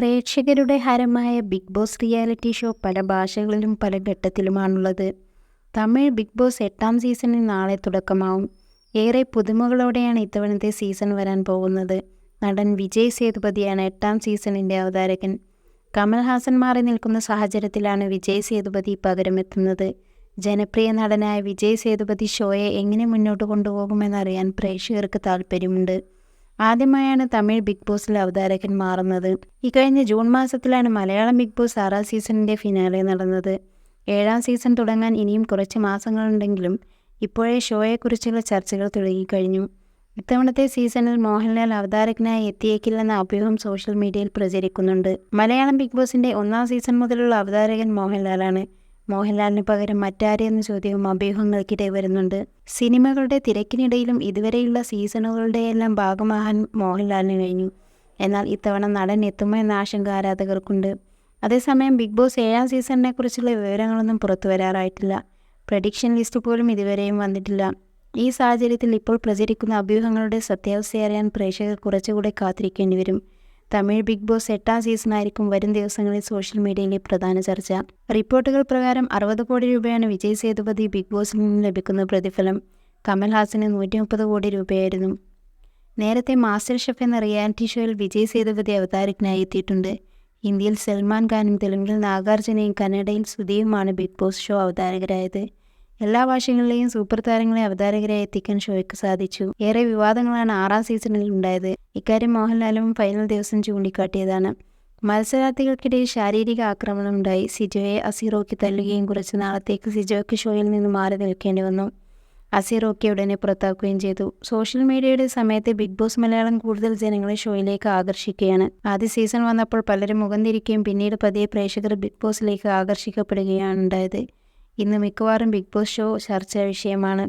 പ്രേക്ഷകരുടെ ഹരമായ big boss reality show പല ഭാഷകളിലും പല ഘട്ടത്തിലുമാണുള്ളത്. തമിഴ് ബിഗ് ബോസ് എട്ടാം സീസണിൽ നാളെ തുടക്കമാവും. ഏറെ പുതുമകളോടെയാണ് ഇത്തവണത്തെ സീസൺ വരാൻ പോകുന്നത്. നടൻ വിജയ് സേതുപതിയാണ് എട്ടാം സീസണിന്റെ അവതാരകൻ. കമൽഹാസൻ മാറി നിൽക്കുന്ന സാഹചര്യത്തിലാണ് വിജയ് സേതുപതി പകരമെത്തുന്നത്. ജനപ്രിയ നടനായ വിജയ് സേതുപതി ഷോയെ എങ്ങനെ മുന്നോട്ട് കൊണ്ടുപോകുമെന്നറിയാൻ പ്രേക്ഷകർക്ക് താല്പര്യമുണ്ട് ആദ്യമായാണ് തമിഴ് ബിഗ് ബോസിൽ അവതാരകൻ മാറുന്നത്. ഇക്കഴിഞ്ഞ ജൂൺ മാസത്തിലാണ് മലയാളം ബിഗ് ബോസ് ആറാം സീസണിന്റെ ഫിനാലെ നടന്നത്. ഏഴാം സീസൺ തുടങ്ങാൻ ഇനിയും കുറച്ച് മാസങ്ങളുണ്ടെങ്കിലും ഇപ്പോഴേ ഷോയെക്കുറിച്ചുള്ള ചർച്ചകൾ തുടങ്ങിക്കഴിഞ്ഞു. ഇത്തവണത്തെ സീസണിൽ മോഹൻലാൽ അവതാരകനായി എത്തിയേക്കില്ലെന്ന അഭ്യൂഹം സോഷ്യൽ മീഡിയയിൽ പ്രചരിക്കുന്നുണ്ട്. മലയാളം ബിഗ് ബോസിന്റെ ഒന്നാം സീസൺ മുതലുള്ള അവതാരകൻ മോഹൻലാലാണ്. മോഹൻലാലിന് പകരം മറ്റാരെയെന്ന ചോദ്യവും അഭ്യൂഹങ്ങൾക്കിടെ വരുന്നുണ്ട്. സിനിമകളുടെ തിരക്കിനിടയിലും ഇതുവരെയുള്ള സീസണുകളുടെയെല്ലാം ഭാഗമാകാൻ മോഹൻലാലിന് കഴിഞ്ഞു. എന്നാൽ ഇത്തവണ നടൻ എത്തുമോ എന്ന ആശങ്ക ആരാധകർക്കുണ്ട്. അതേസമയം ബിഗ് ബോസ് ഏഴാം സീസണിനെ കുറിച്ചുള്ള വിവരങ്ങളൊന്നും പുറത്തു വരാറായിട്ടില്ല. പ്രഡിക്ഷൻ ലിസ്റ്റ് പോലും ഇതുവരെയും വന്നിട്ടില്ല. ഈ സാഹചര്യത്തിൽ ഇപ്പോൾ പ്രചരിക്കുന്ന അഭ്യൂഹങ്ങളുടെ സത്യാവസ്ഥയറിയാൻ പ്രേക്ഷകർ കുറച്ചുകൂടെ കാത്തിരിക്കേണ്ടി വരും. തമിഴ് ബിഗ് ബോസ് എട്ടാം സീസണായിരിക്കും വരും ദിവസങ്ങളിൽ സോഷ്യൽ മീഡിയയിലെ പ്രധാന ചർച്ച. റിപ്പോർട്ടുകൾ പ്രകാരം അറുപത് കോടി രൂപയാണ് വിജയ് സേതുപതി ബിഗ് ബോസിൽ നിന്ന് ലഭിക്കുന്ന പ്രതിഫലം. കമൽഹാസന് നൂറ്റി മുപ്പത് കോടി രൂപയായിരുന്നു. നേരത്തെ മാസ്റ്റർ ഷെഫ് എന്ന റിയാലിറ്റി ഷോയിൽ വിജയ് സേതുപതി അവതാരകനായി എത്തിയിട്ടുണ്ട്. ഇന്ത്യയിൽ സൽമാൻ ഖാനും തെലുങ്കിൽ നാഗാർജുനയും കന്നഡയിൽ സുധിയുമാണ് ബിഗ് ബോസ് ഷോ അവതാരകരായത്. എല്ലാ ഭാഷകളിലെയും സൂപ്പർ താരങ്ങളെ അവതാരകരായി എത്തിക്കാൻ ഷോയ്ക്ക് സാധിച്ചു. ഏറെ വിവാദങ്ങളാണ് ആറാം സീസണിൽ ഉണ്ടായത്. ഇക്കാര്യം മോഹൻലാലും ഫൈനൽ ദിവസം ചൂണ്ടിക്കാട്ടിയതാണ്. മത്സരാർത്ഥികൾക്കിടയിൽ ശാരീരിക ആക്രമണം ഉണ്ടായി. സിജോയെ അസീറോക്ക് തല്ലുകയും കുറച്ച് നാളത്തേക്ക് സിജോയ്ക്ക് ഷോയിൽ നിന്ന് മാറി നിൽക്കേണ്ടി വന്നു. അസീറോക്കെ ഉടനെ പുറത്താക്കുകയും ചെയ്തു. സോഷ്യൽ മീഡിയയുടെ സമയത്ത് ബിഗ് ബോസ് മലയാളം കൂടുതൽ ജനങ്ങളെ ഷോയിലേക്ക് ആകർഷിക്കുകയാണ്. ആദ്യ സീസൺ വന്നപ്പോൾ പലരും മുഖം തിരിക്കുകയും പിന്നീട് പതിയെ പ്രേക്ഷകർ ബിഗ് ബോസിലേക്ക് ആകർഷിക്കപ്പെടുകയാണ് ഉണ്ടായത്. ഇന്ന് മിക്കവാറും ബിഗ് ബോസ് ഷോ ചർച്ചാ വിഷയമാണ്.